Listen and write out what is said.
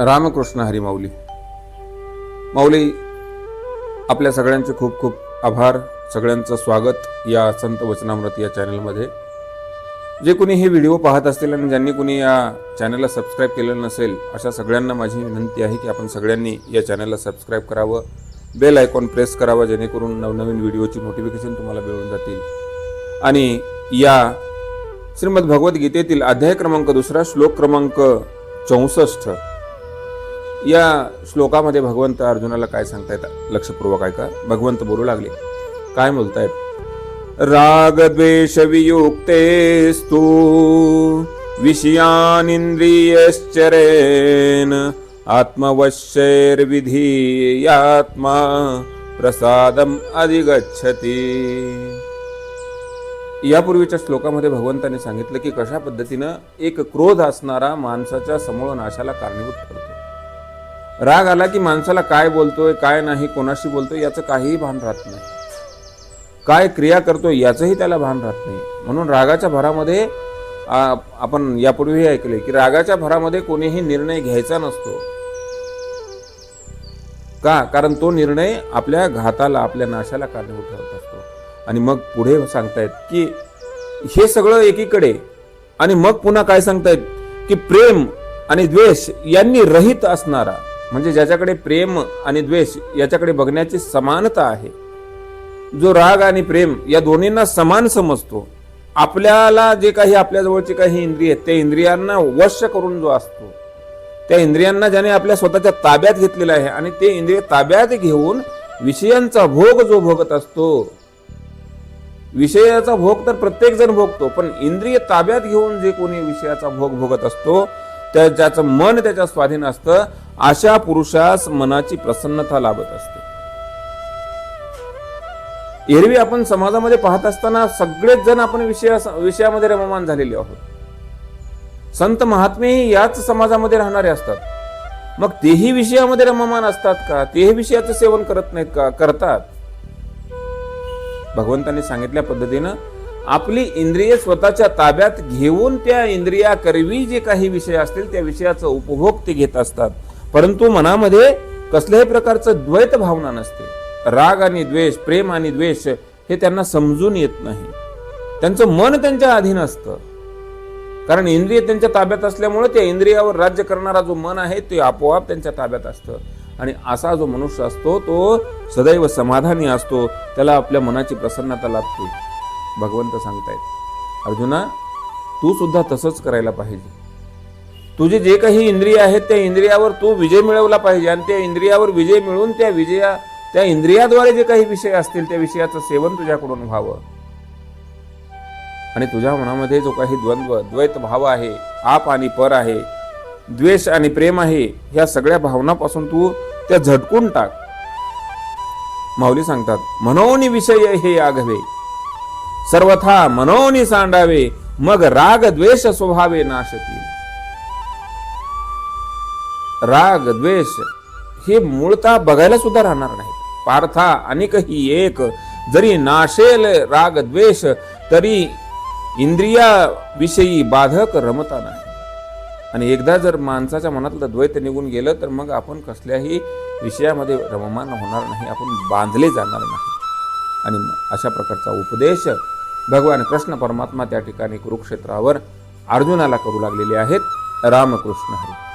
रामकृष्ण हरी माऊली. माऊली आपल्या सगळ्यांचे खूप खूप आभार. सगळ्यांचं स्वागत या संत वचनामृत या चॅनलमध्ये. जे कोणी हे व्हिडिओ पाहत असतील आणि ज्यांनी कोणी या चॅनलला सबस्क्राईब केलेलं नसेल अशा सगळ्यांना माझी विनंती आहे की आपण सगळ्यांनी या चॅनलला सबस्क्राईब करावं. बेल आयकॉन प्रेस करावं जेणेकरून नवनवीन व्हिडिओची नोटिफिकेशन तुम्हाला मिळून जातील. आणि या श्रीमद भगवद्गीतेतील अध्याय क्रमांक दुसरा श्लोक क्रमांक चौसष्ट या श्लोकामध्ये भगवंत अर्जुनाला काय सांगतायत लक्षपूर्वक ऐका. भगवंत बोलू लागले. काय बोलतायत? राग द्वेष वियुक्तेस्तु विषयानिंद्रियश्चरेन आत्मवश्यैर्विधीयात्मा प्रसादम अधिगच्छति. यापूर्वीच्या श्लोकामध्ये भगवंताने सांगितलं की कशा पद्धतीनं एक क्रोध असणारा माणसाच्या समूळ नाशाला कारणीभूत ठरतो. राग आला की माणसाला काय बोलतोय काय नाही कोणाशी बोलतोय याचं काहीही भान राहत नाही. काय क्रिया करतोय याचंही त्याला भान राहत नाही. म्हणून रागाच्या भरामध्ये आपण यापूर्वीही ऐकले की रागाच्या भरामध्ये कोणीही निर्णय घ्यायचा नसतो. का? कारण तो निर्णय आपल्या घाताला आपल्या नाशाला कारणीभूत ठरत असतो. आणि मग पुढे सांगतायत की हे सगळं एकीकडे. आणि मग पुन्हा काय सांगतायत? की प्रेम आणि द्वेष यांनी रहित असणारा. म्हणजे ज्याच्याकडे प्रेम आणि द्वेष याच्याकडे बघण्याची समानता आहे. जो राग आणि प्रेम या दोन्हींना समान समजतो. आपल्याला जे काही आपल्या जवळचे काही इंद्रिय आहेत त्या इंद्रियांना वश करून जो असतो त्या इंद्रियांना ज्याने आपल्या स्वतःच्या ताब्यात घेतलेलं आहे आणि ते इंद्रिय ताब्यात घेऊन विषयांचा भोग जो भोगत असतो विषयाचा भोग तर प्रत्येक जण भोगतो पण इंद्रिय ताब्यात घेऊन जे कोणी विषयाचा भोग भोगत असतो त्या ज्याचं मन त्याच्या स्वाधीन असतं अशा पुरुषास मनाची प्रसन्नता लाभत असते. एरवी आपण समाजामध्ये पाहत असताना सगळेच जण आपण विषया विषयामध्ये रममान झालेले आहोत. संत महात्मे याच समाजामध्ये राहणारे असतात. मग तेही विषयामध्ये रममान असतात का? तेही विषयाचं सेवन करत नाहीत का? करतात. भगवंतांनी सांगितल्या पद्धतीनं आपली इंद्रिय स्वतःच्या ताब्यात घेऊन त्या इंद्रियाकरवी जे काही विषय असतील त्या विषयाचा उपभोग ते घेत असतात. परंतु मनामध्ये कसल्याही प्रकारचं द्वैत भावना नसते. राग आणि द्वेष प्रेम आणि द्वेष हे त्यांना समजून येत नाही. त्यांचं मन त्यांच्या अधीन असतं. कारण इंद्रिय त्यांच्या ताब्यात असल्यामुळे त्या इंद्रियावर राज्य करणारा जो मन आहे ते आपोआप त्यांच्या ताब्यात असतं. आणि असा जो मनुष्य असतो तो सदैव समाधानी असतो. त्याला आपल्या मनाची प्रसन्नता लाभते. भगवंत सांगतायत अर्जुना तू सुद्धा तसंच करायला पाहिजे. तुझे जे काही इंद्रिय आहेत त्या इंद्रियावर तू विजय मिळवला पाहिजे आणि त्या इंद्रियावर विजय मिळवून त्या विजया त्या इंद्रियाद्वारे जे काही विषय असतील त्या विषयाचं सेवन तुझ्याकडून व्हावं. आणि तुझ्या मनामध्ये जो काही द्वंद्व द्वैत भाव आहे आप आणि पर आहे द्वेष आणि प्रेम आहे ह्या सगळ्या भावनापासून तू त्या झटकून टाक. माऊली सांगतात मनोनी विषय हे आघवे सर्वथा मनोनी सांडावे मग राग द्वेष स्वभावे नाशतील राग द्वेष हे मूळतः बघायला सुद्धा राहणार नाही. पार्था अनेकही एक जरी नाशेल राग द्वेष तरी इंद्रियाविषयी बाधक रमता नाही. आणि एकदा जर माणसाच्या मनातलं द्वैत निघून गेलं तर मग आपण कसल्याही विषयामध्ये रममान होणार नाही आपण बांधले जाणार नाही. आणि अशा प्रकारचा उपदेश भगवान कृष्ण परमात्मा त्या ठिकाणी कुरुक्षेत्रावर अर्जुनाला करू लागलेले आहेत. रामकृष्ण हरी.